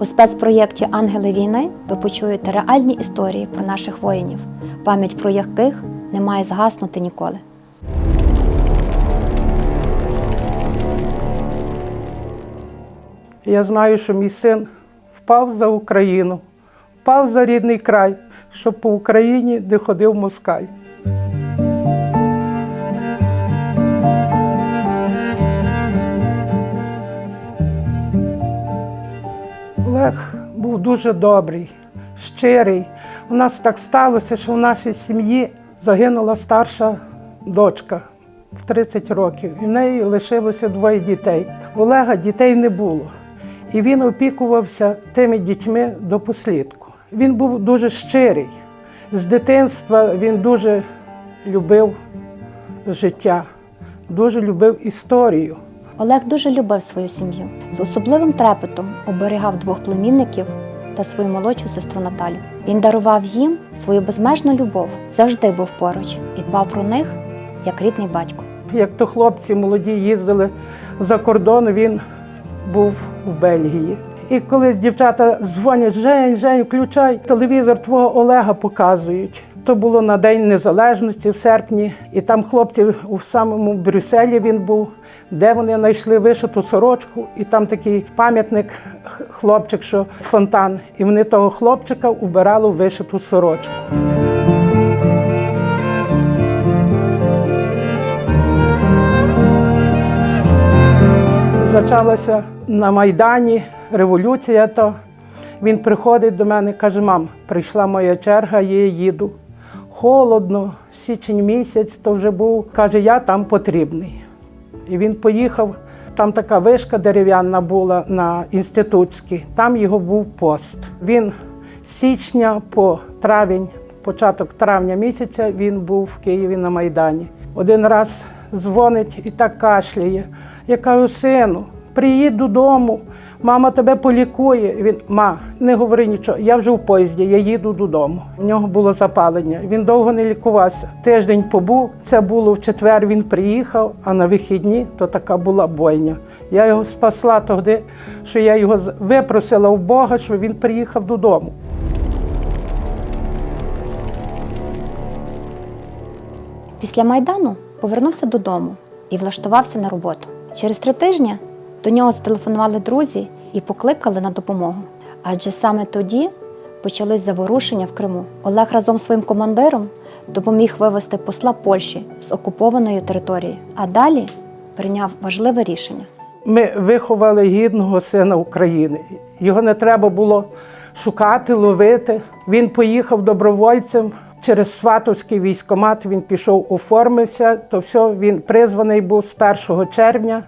У спецпроєкті Ангели війни ви почуєте реальні історії про наших воїнів, пам'ять про яких не має згаснути ніколи. Я знаю, що мій син впав за Україну, впав за рідний край, щоб по Україні де ходив москаль. Олег був дуже добрий, щирий. У нас так сталося, що в нашій сім'ї загинула старша дочка в 30 років. І в неї лишилося двоє дітей. У Олега дітей не було. І він опікувався тими дітьми до послідку. Він був дуже щирий. З дитинства він дуже любив життя, дуже любив історію. Олег дуже любив свою сім'ю. З особливим трепетом оберігав двох племінників та свою молодшу сестру Наталю. Він дарував їм свою безмежну любов, завжди був поруч і дбав про них як рідний батько. Як то хлопці молоді їздили за кордон, він був у Бельгії. І коли дівчата дзвонять, Жень, Жень, включай, телевізор твого Олега показують. То було на День Незалежності в серпні, і там хлопці у самому Брюсселі він був, де вони знайшли вишиту сорочку, і там такий пам'ятник, хлопчик, що фонтан. І вони того хлопчика убирали в вишиту сорочку. Почалася на Майдані революція, то він приходить до мене і каже: мам, прийшла моя черга, я їду. Холодно, січень місяць, то вже був. Каже, я там потрібний. І він поїхав, там така вишка дерев'яна була на інститутській, там його був пост. Він з січня по травень, початок травня місяця, він був в Києві на Майдані. Один раз дзвонить і так кашляє. Я кажу, сину, приїдь додому, мама тебе полікує. Він, ма, не говори нічого, я вже в поїзді, я їду додому. У нього було запалення. Він довго не лікувався. Тиждень побув. Це було в четвер. Він приїхав, а на вихідні то така була бойня. Я його спасла тоді, що я його випросила у Бога, щоб він приїхав додому. Після майдану повернувся додому і влаштувався на роботу. Через три тижні до нього зателефонували друзі і покликали на допомогу. Адже саме тоді почались заворушення в Криму. Олег разом з своїм командиром допоміг вивести посла Польщі з окупованої території, а далі прийняв важливе рішення. Ми виховали гідного сина України. Його не треба було шукати, ловити. Він поїхав добровольцем через Сватовський військкомат. Він пішов, оформився. То все, він призваний був з 1 червня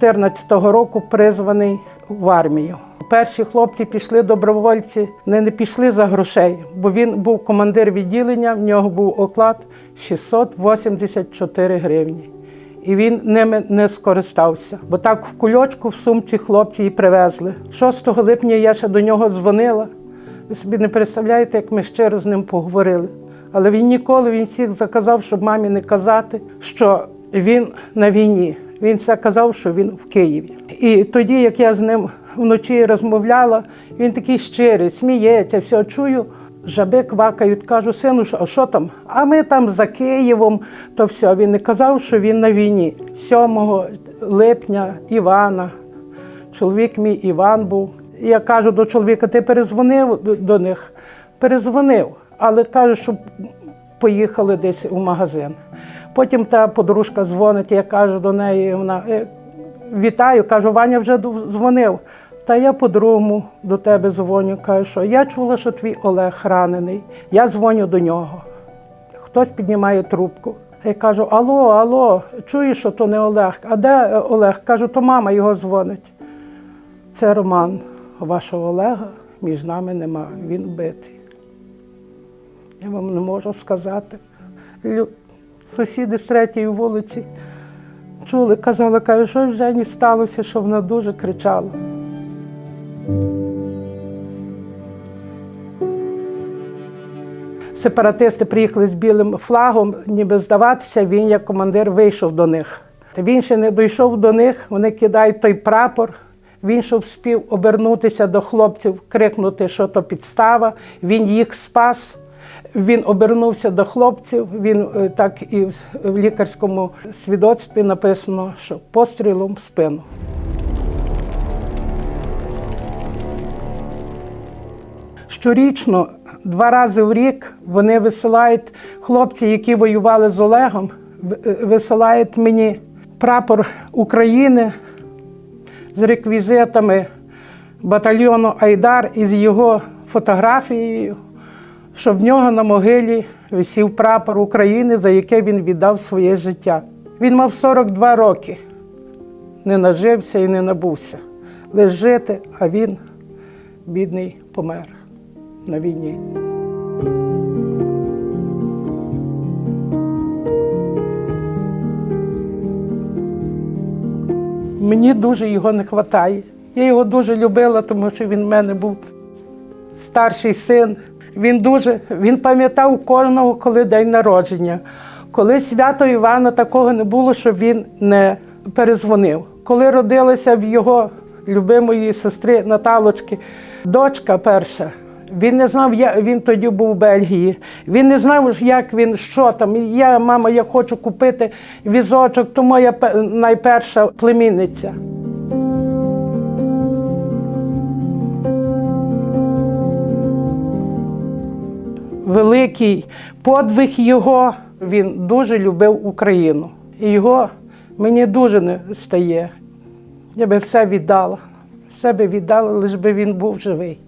2014 року, призваний в армію. Перші хлопці пішли добровольці, не, не пішли за грошей, бо він був командир відділення, в нього був оклад 684 гривні і він ними не скористався. Бо так в кульочку в сумці хлопці і привезли. 6 липня я ще до нього дзвонила. Ви собі не представляєте, як ми щиро з ним поговорили. Але він ніколи він всіх заказав, щоб мамі не казати, що він на війні. Він все казав, що він в Києві. І тоді, як я з ним вночі розмовляла, він такий щирий, сміється, все чую. Жаби квакають, кажу, сину, а що там? А ми там за Києвом, то все. Він не казав, що він на війні. 7 липня Івана, чоловік мій Іван був. Я кажу до чоловіка, ти перезвонив до, них? Перезвонив, але кажу, що поїхали десь у магазин. Потім та подружка дзвонить, я кажу до неї, вона «Е, вітаю, кажу, Ваня вже дзвонив. Та я по-другому до тебе дзвоню, кажу, що я чула, що твій Олег ранений. Я дзвоню до нього. Хтось піднімає трубку. Я кажу: Алло, алло, чуєш, що то не Олег. А де е, Олег? Кажу, то мама його дзвонить. Це Роман вашого Олега, між нами нема, він вбитий. Я вам не можу сказати. Сусіди з третьої вулиці чули, казали, кажуть, що вже не сталося, що вона дуже кричала. Сепаратисти приїхали з білим флагом, ніби здаватися, він як командир вийшов до них. Він ще не дійшов до них, вони кидають той прапор. Він щоб спів обернутися до хлопців, крикнути, що то підстава. Він їх спас. Він обернувся до хлопців. Він е, так і в лікарському свідоцтві написано, що пострілом в спину. Щорічно, два рази в рік, вони висилають хлопці, які воювали з Олегом, е, висилають мені прапор України з реквізитами батальйону Айдар із його фотографією, щоб в нього на могилі висів прапор України, за яке він віддав своє життя. Він мав 42 роки, не нажився і не набувся. Лиш жити, а він, бідний, помер на війні. Мені дуже його не вистачає. Я його дуже любила, тому що він в мене був старший син. Він дуже він пам'ятав кожного, коли день народження. Коли свято Івана такого не було, щоб він не перезвонив. Коли родилася в його любимої сестри Наталочки, дочка перша. Він не знав, я, він тоді був у Бельгії. Він не знав, як він, що там. Я, мама, я хочу купити візочок, то моя найперша племінниця. Великий подвиг його. Він дуже любив Україну. І його мені дуже не стає. Я би все віддала. Все би віддала, лише би він був живий.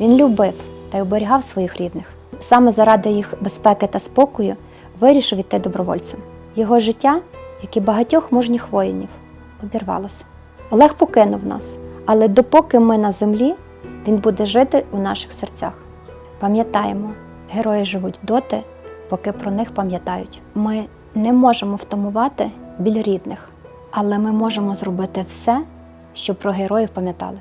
Він любив та й оберігав своїх рідних. Саме заради їх безпеки та спокою вирішив іти добровольцем. Його життя, як і багатьох мужніх воїнів, обірвалося. Олег покинув нас, але допоки ми на землі, він буде жити у наших серцях. Пам'ятаємо, герої живуть доти, поки про них пам'ятають. Ми не можемо втамувати біль рідних, але ми можемо зробити все, щоб про героїв пам'ятали.